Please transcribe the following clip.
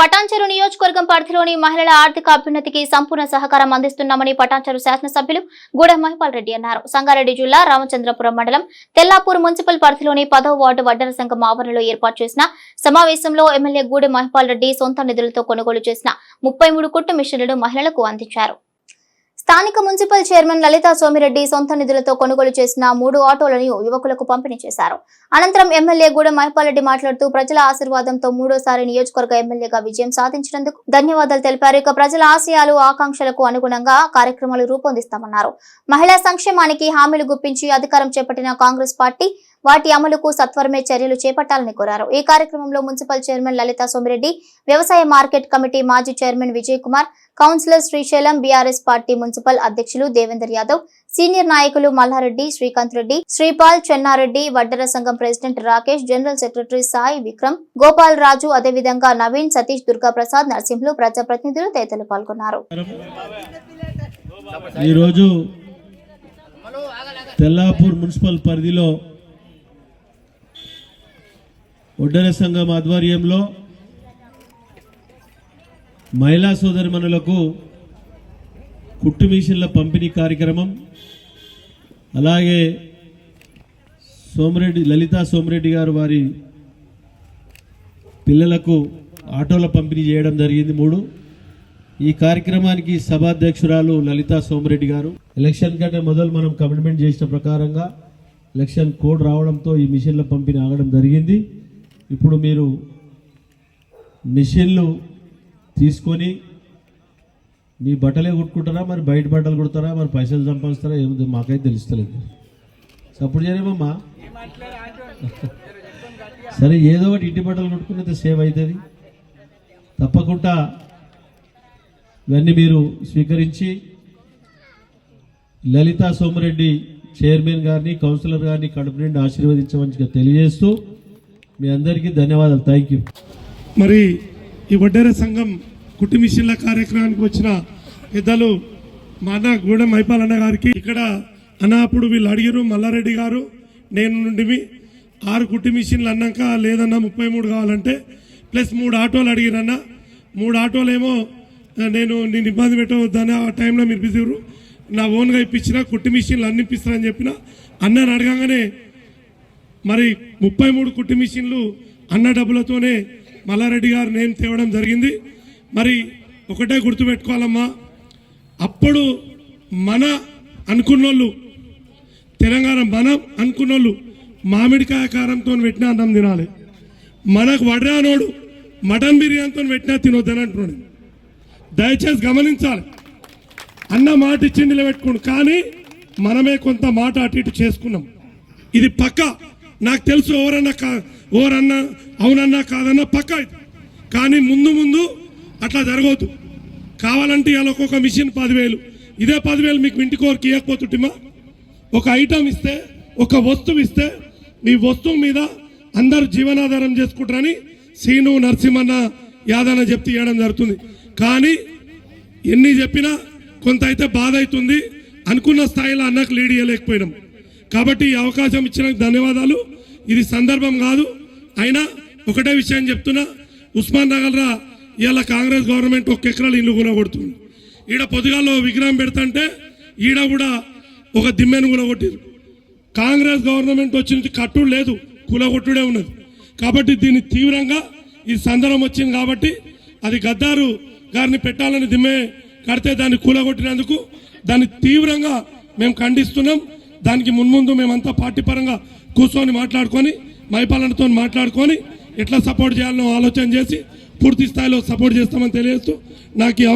పటాన్చెరు నియోజకవర్గం పరిధిలోని మహిళల ఆర్థిక అభ్యున్నతికి సంపూర్ణ సహకారం అందిస్తున్నామని పటాన్చెరు శాసనసభ్యులు గూడ మహిపాల్ రెడ్డి అన్నారు. సంగారెడ్డి జిల్లా రామచంద్రపురం మండలం తెల్లాపూర్ మున్సిపల్ పరిధిలోని పదవ వార్డు వడ్డర సంఘం ఆవరణలో ఏర్పాటు చేసిన సమావేశంలో ఎమ్మెల్యే గూడె మహిపాల్ రెడ్డి సొంత నిధులతో కొనుగోలు చేసిన ముప్పై మూడు కుట్టు మిషన్లను మహిళలకు అందించారు. స్థానిక మున్సిపల్ చైర్మన్ లలితా సోమిరెడ్డి సొంత నిధులతో కొనుగోలు చేసిన మూడు ఆటోలను యువకులకు పంపిణీ చేశారు. అనంతరం ఎమ్మెల్యే గూడెం మహిపాల్రెడ్డి మాట్లాడుతూ ప్రజల ఆశీర్వాదంతో మూడోసారి నియోజకవర్గ ఎమ్మెల్యేగా విజయం సాధించినందుకు ధన్యవాదాలు తెలిపారు. ఇక ప్రజల ఆశయాలు ఆకాంక్షలకు అనుగుణంగా కార్యక్రమాలు రూపొందిస్తామన్నారు. మహిళా సంక్షేమానికి హామీలు గుప్పించి అధికారం చేపట్టిన కాంగ్రెస్ పార్టీ వాటి అమలుకు సత్వరమే చర్యలు చేపట్టాలని కోరారు. ఈ కార్యక్రమంలో మున్సిపల్ చైర్మన్ లలితా సోమిరెడ్డి వ్యవసాయ మార్కెట్ కమిటీ మాజీ chairman Vijay Kumar councillor Srisailam BRS party municipal అధ్యక్షులు దేవేందర్ యాదవ్ సీనియర్ నాయకులు మల్లారెడ్డి శ్రీకాంత్ రెడ్డి శ్రీపాల్ చెన్నారెడ్డి వడ్డర సంఘం president Rakesh general secretary Sai Vikram Gopal Raju అదేవిధంగా నవీన్ సతీష్ దుర్గా ప్రసాద్ నరసింహులు ప్రజాప్రతినిధులు తదితరులు పాల్గొన్నారు. ఈరోజు తెల్లాపూర్ మున్సిపల్ పరిధిలో ఒడ్డర సంఘం ఆధ్వర్యంలో మహిళా సోదరిమణులకు కుట్టు మిషన్ల పంపిణీ కార్యక్రమం అలాగే సోమరెడ్డి లలితా సోమరెడ్డి గారు వారి పిల్లలకు ఆటోల పంపిణీ చేయడం జరిగింది మూడు. ఈ కార్యక్రమానికి సభాధ్యక్షురాలు లలితా సోమరెడ్డి గారు. ఎలక్షన్ కంటే మొదలు మనం కమిట్మెంట్ చేసిన ప్రకారంగా ఎలక్షన్ కోడ్ రావడంతో ఈ మిషన్ల పంపిణీ ఆగడం జరిగింది. ఇప్పుడు మీరు మిషన్లు తీసుకొని మీ బట్టలే కుట్టుకుంటారా? మరి బయట బట్టలు కుడతారా? మరి పైసలు సంపాదిస్తారా? ఏముంది? మాకైతే తెలుస్తలేదు. సపోర్ట్ చేయమమ్మా సరే ఏదో ఒకటి ఇంటి బట్టలు కుట్టుకున్నైతే సేవ్ అవుతుంది. తప్పకుండా ఇవన్నీ మీరు స్వీకరించి లలితా సోమరెడ్డి చైర్మన్ గారిని కౌన్సిలర్ గారిని కడుపు నుండి ఆశీర్వదించమని తెలియజేస్తూ మీ అందరికీ ధన్యవాదాలు. థ్యాంక్ యూ మరి ఈ వడ్డేర సంఘం కుట్టి మిషన్ల కార్యక్రమానికి వచ్చిన పెద్దలు మా అన్న గూడెం మైపాలన్న గారికి ఇక్కడ అన్న అప్పుడు వీళ్ళు అడిగారు మల్లారెడ్డి గారు నేను నుండి ఆరు కుట్టి మిషన్లు అన్నాక లేదన్నా ముప్పై మూడు కావాలంటే ప్లస్ మూడు ఆటోలు అడిగిరన్న. మూడు ఆటోలు ఏమో నేను నేను ఇబ్బంది పెట్టవద్దని ఆ టైంలో మీరు బిజీరు నా ఓన్గా ఇప్పించిన కుట్టి మిషన్లు అన్ని ఇప్పిస్తానని చెప్పిన. అన్నని అడగంగానే మరి ముప్పై మూడు కుట్టి మిషన్లు అన్న డబ్బులతోనే మల్లారెడ్డి గారు నేను తేవడం జరిగింది. మరి ఒకటే గుర్తుపెట్టుకోవాలమ్మా. అప్పుడు మన అనుకున్నోళ్ళు తెలంగాణ మనం అనుకున్నోళ్ళు మామిడికాయ కారంతో పెట్టిన అన్నం తినాలి. మనకు వడ్రానోడు మటన్ బిర్యానీతో పెట్టినా తినొద్దని అంటున్నాడు. దయచేసి గమనించాలి. అన్న మాట ఇచ్చి నిలబెట్టుకోండి. కానీ మనమే కొంత మాట అటు ఇటు చేసుకున్నాం. ఇది పక్క. నాకు తెలుసు ఎవరన్నా కా ఎవరన్నా అవునన్నా కాదన్నా పక్క కానీ ముందు ముందు అట్లా జరగవద్దు కావాలంటే ఇలా ఒక్కొక్క మిషన్ పదివేలు. ఇదే పదివేలు మీకు ఇంటికోరికి ఇవ్వకపోతుంటిమా ఒక ఐటమ్ ఇస్తే ఒక వస్తువు ఇస్తే మీ వస్తువు మీద అందరు జీవనాధారం చేసుకుంటారని సీను నరసింహన్న యాదన్న చెప్తే ఇవ్వడం జరుగుతుంది. కానీ ఎన్ని చెప్పినా కొంత అయితే బాధ అవుతుంది. అనుకున్న స్థాయిలో అన్నకు లీడ్ ఇవ్వలేకపోయినాం కాబట్టి ఈ అవకాశం ఇచ్చినందుకు ధన్యవాదాలు. ఇది సందర్భం కాదు. అయినా ఒకటే విషయం చెప్తున్నా. ఉస్మాన్ నగర్రా ఇవాళ కాంగ్రెస్ గవర్నమెంట్ ఒక ఎకరాలు ఇల్లు కొనగొడుతుంది ఈడ పొద్దుగాల్లో విగ్రహం పెడతంటే ఈడ కూడా ఒక దిమ్మెను కూలగొట్టారు. కాంగ్రెస్ గవర్నమెంట్ వచ్చిన నుంచి కట్టుడు లేదు కూలగొట్టుడే ఉన్నది. కాబట్టి దీన్ని తీవ్రంగా ఈ సందర్భం వచ్చింది కాబట్టి అది గద్దారు గారిని పెట్టాలని దిమ్మే కడితే దాన్ని కూలగొట్టినందుకు దాన్ని తీవ్రంగా మేము ఖండిస్తున్నాం. దానికి మున్ముందు మేమంతా పార్టీ పరంగా కూర్చొని మాట్లాడుకొని మైపాలనతో మాట్లాడుకొని ఎట్లా సపోర్ట్ చేయాలనో ఆలోచన చేసి పూర్తి స్థాయిలో సపోర్ట్ చేస్తామని తెలియజేస్తూ నాకు ఈ